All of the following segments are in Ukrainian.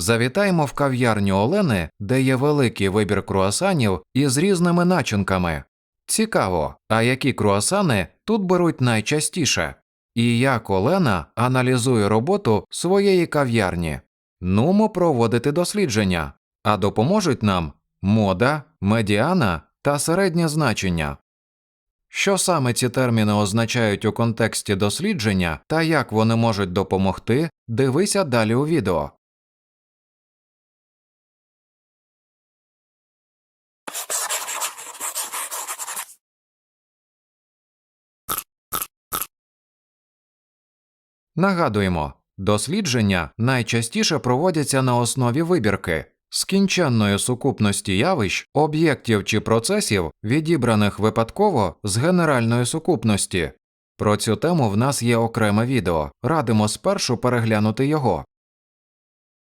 Завітаємо в кав'ярню Олени, де є великий вибір круасанів із різними начинками. Цікаво, а які круасани тут беруть найчастіше? І як Олена аналізує роботу своєї кав'ярні? Нумо проводити дослідження, а допоможуть нам мода, медіана та середнє значення. Що саме ці терміни означають у контексті дослідження та як вони можуть допомогти, дивися далі у відео. Нагадуємо, дослідження найчастіше проводяться на основі вибірки скінченної сукупності явищ, об'єктів чи процесів, відібраних випадково з генеральної сукупності. Про цю тему в нас є окреме відео, радимо спершу переглянути його.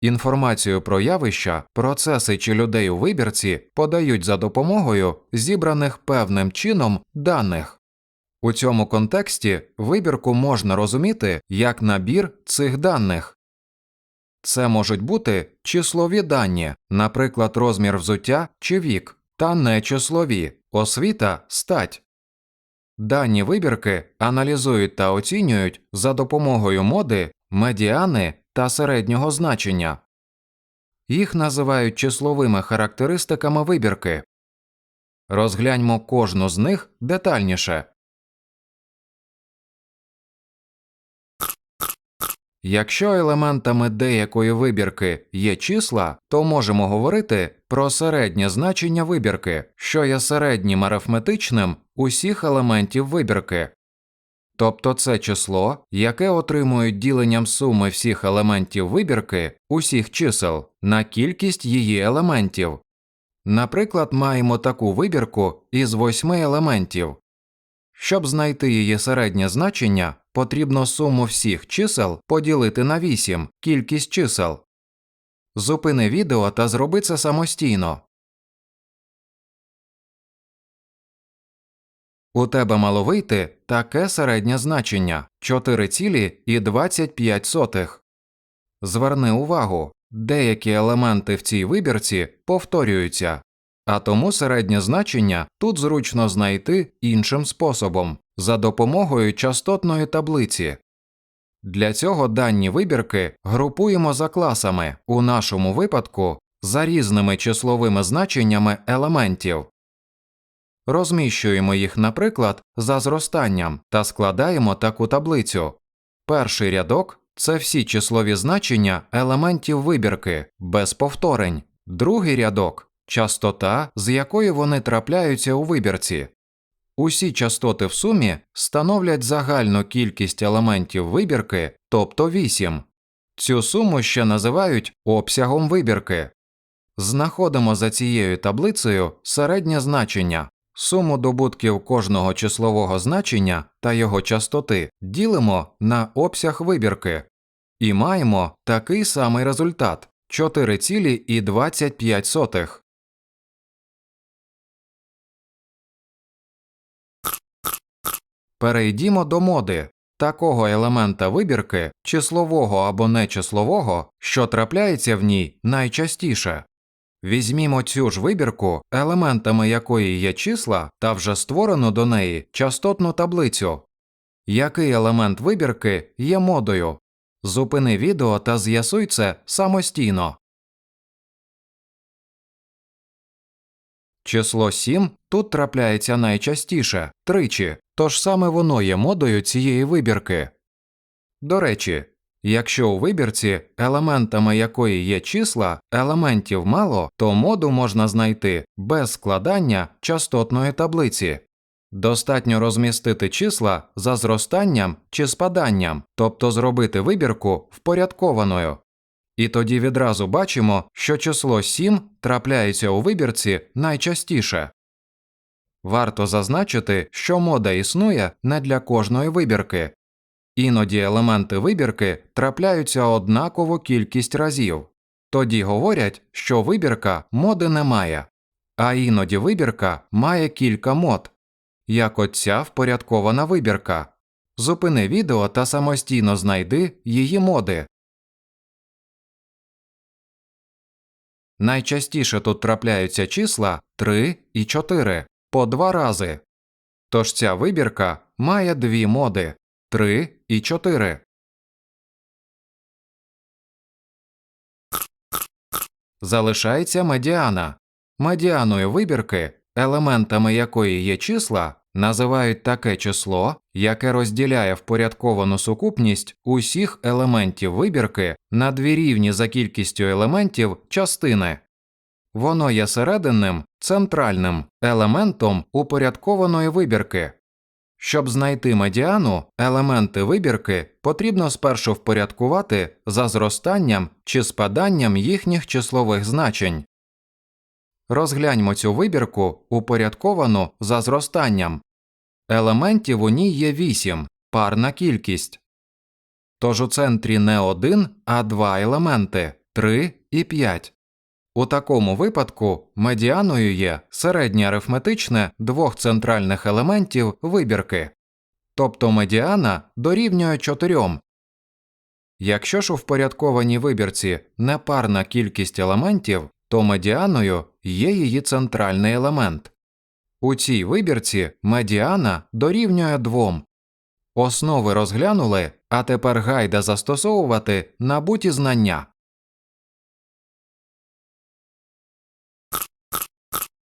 Інформацію про явища, процеси чи людей у вибірці подають за допомогою зібраних певним чином даних. У цьому контексті вибірку можна розуміти як набір цих даних. Це можуть бути числові дані, наприклад, розмір взуття чи вік, та нечислові освіта, стать. Дані вибірки аналізують та оцінюють за допомогою моди, медіани та середнього значення. Їх називають числовими характеристиками вибірки. Розгляньмо кожну з них детальніше. Якщо елементами деякої вибірки є числа, то можемо говорити про середнє значення вибірки, що є середнім арифметичним усіх елементів вибірки. Тобто це число, яке отримують діленням суми всіх елементів вибірки усіх чисел на кількість її елементів. Наприклад, маємо таку вибірку із восьми елементів. Щоб знайти її середнє значення, потрібно суму всіх чисел поділити на 8 кількість чисел. Зупини відео та зроби це самостійно. У тебе мало вийти таке середнє значення 4,25. Зверни увагу, деякі елементи в цій вибірці повторюються, а тому середнє значення тут зручно знайти іншим способом за допомогою частотної таблиці. Для цього дані вибірки групуємо за класами, у нашому випадку за різними числовими значеннями елементів. Розміщуємо їх, наприклад, за зростанням та складаємо таку таблицю. Перший рядок це всі числові значення елементів вибірки без повторень, другий рядок частота, з якою вони трапляються у вибірці. Усі частоти в сумі становлять загальну кількість елементів вибірки, тобто 8. Цю суму ще називають обсягом вибірки. Знаходимо за цією таблицею середнє значення, суму добутків кожного числового значення та його частоти ділимо на обсяг вибірки і маємо такий самий результат 4,25. Перейдімо до моди такого елемента вибірки, числового або нечислового, що трапляється в ній найчастіше. Візьмімо цю ж вибірку, елементами якої є числа, та вже створену до неї частотну таблицю. Який елемент вибірки є модою? Зупини відео та з'ясуй це самостійно. Число 7 тут трапляється найчастіше тричі, тож саме воно є модою цієї вибірки. До речі, якщо у вибірці, елементами якої є числа, елементів мало, то моду можна знайти без складання частотної таблиці. Достатньо розмістити числа за зростанням чи спаданням, тобто зробити вибірку впорядкованою. І тоді відразу бачимо, що число 7 трапляється у вибірці найчастіше. Варто зазначити, що мода існує не для кожної вибірки, іноді елементи вибірки трапляються однакову кількість разів, тоді говорять, що вибірка моди немає, а іноді вибірка має кілька мод, як оця впорядкована вибірка. Зупини відео та самостійно знайди її моди. Найчастіше тут трапляються числа 3 і 4 по два рази. Тож ця вибірка має дві моди 3 і 4. Залишається медіана. Медіаною вибірки, елементами якої є числа, називають таке число, яке розділяє впорядковану сукупність усіх елементів вибірки на дві рівні за кількістю елементів частини. Воно є серединним, центральним елементом упорядкованої вибірки. Щоб знайти медіану, елементи вибірки потрібно спершу впорядкувати за зростанням чи спаданням їхніх числових значень. Розгляньмо цю вибірку упорядковану за зростанням. Елементів у ній є 8 парна кількість. Тож у центрі не один, а два елементи 3 і 5. У такому випадку медіаною є середнє арифметичне двох центральних елементів вибірки, тобто медіана дорівнює 4. Якщо ж у впорядкованій вибірці непарна кількість елементів, то медіаною є її центральний елемент. У цій вибірці медіана дорівнює 2. Основи розглянули, а тепер гайда застосовувати набуті знання.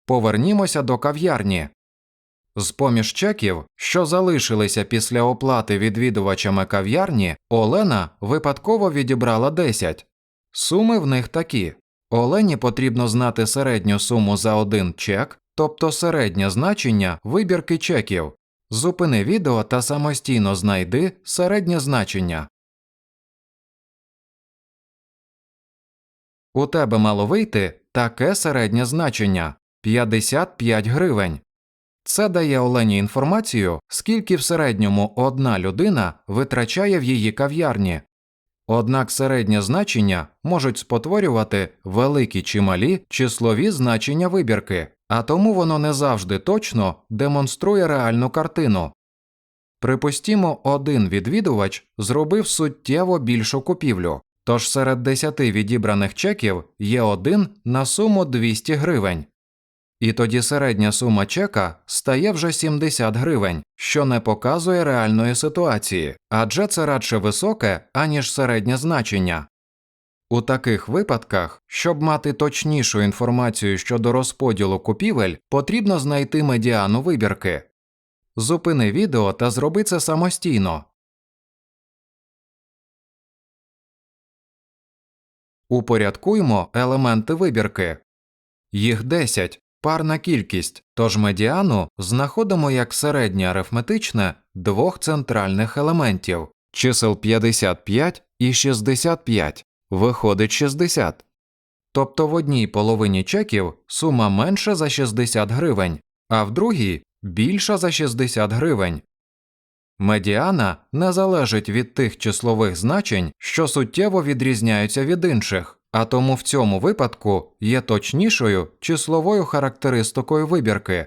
Повернімося до кав'ярні. З поміж чеків, що залишилися після оплати відвідувачами кав'ярні, Олена випадково відібрала 10. Суми в них такі. Олені потрібно знати середню суму за один чек, тобто середнє значення вибірки чеків. Зупини відео та самостійно знайди середнє значення. У тебе мало вийти таке середнє значення 55 гривень. Це дає Олені інформацію, скільки в середньому одна людина витрачає в її кав'ярні. Однак середнє значення можуть спотворювати великі чи малі числові значення вибірки, а тому воно не завжди точно демонструє реальну картину. Припустімо, один відвідувач зробив суттєво більшу купівлю, тож серед 10 відібраних чеків є один на суму 200 гривень. І тоді середня сума чека стає вже 70 гривень, що не показує реальної ситуації, адже це радше високе, аніж середнє значення. У таких випадках, щоб мати точнішу інформацію щодо розподілу купівель, потрібно знайти медіану вибірки. Зупини відео та зроби це самостійно. Упорядкуймо елементи вибірки. Їх 10 парна кількість, тож медіану знаходимо як середнє арифметичне двох центральних елементів чисел 55 і 65, виходить 60. Тобто в одній половині чеків сума менша за 60 гривень, а в другій більша за 60 гривень. Медіана не залежить від тих числових значень, що суттєво відрізняються від інших, а тому в цьому випадку є точнішою числовою характеристикою вибірки.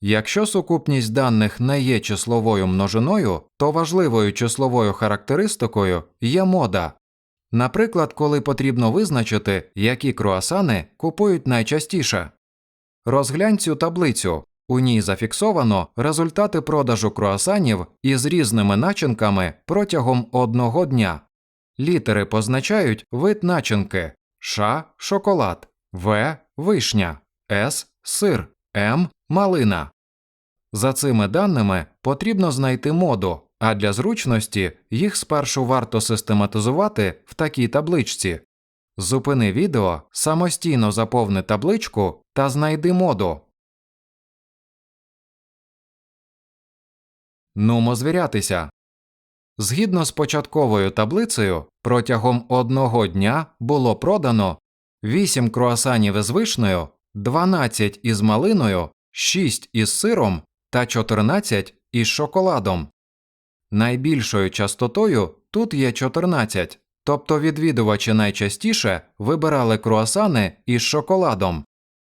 Якщо сукупність даних не є числовою множиною, то важливою числовою характеристикою є мода. Наприклад, коли потрібно визначити, які круасани купують найчастіше. Розглянь цю таблицю. У ній зафіксовано результати продажу круасанів із різними начинками протягом одного дня. Літери позначають вид начинки Ш шоколад, В вишня, С сир, М малина. За цими даними потрібно знайти моду, а для зручності їх спершу варто систематизувати в такій табличці. Зупини відео, самостійно заповни табличку та знайди моду. Нумо звірятися. Згідно з початковою таблицею, протягом одного дня було продано 8 круасанів із вишнею, 12 із малиною, 6 із сиром та 14 із шоколадом. Найбільшою частотою тут є 14, тобто відвідувачі найчастіше вибирали круасани із шоколадом,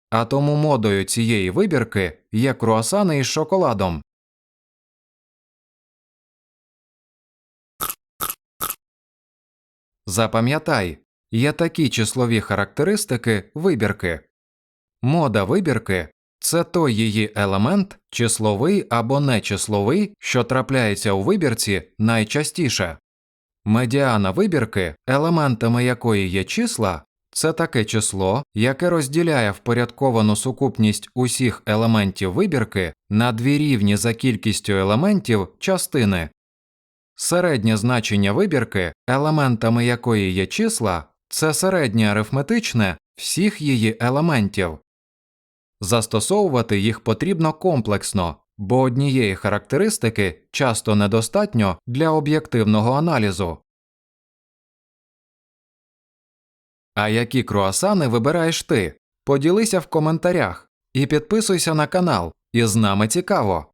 а тому модою цієї вибірки є круасани із шоколадом. Запам'ятай, є такі числові характеристики вибірки. Мода вибірки це той її елемент, числовий або нечисловий, що трапляється у вибірці найчастіше. Медіана вибірки, елементами якої є числа, це таке число, яке розділяє впорядковану сукупність усіх елементів вибірки на дві рівні за кількістю елементів частини. Середнє значення вибірки, елементами якої є числа, це середнє арифметичне всіх її елементів. Застосовувати їх потрібно комплексно, бо однієї характеристики часто недостатньо для об'єктивного аналізу. А які круасани вибираєш ти? Поділися в коментарях і підписуйся на канал, і з нами цікаво.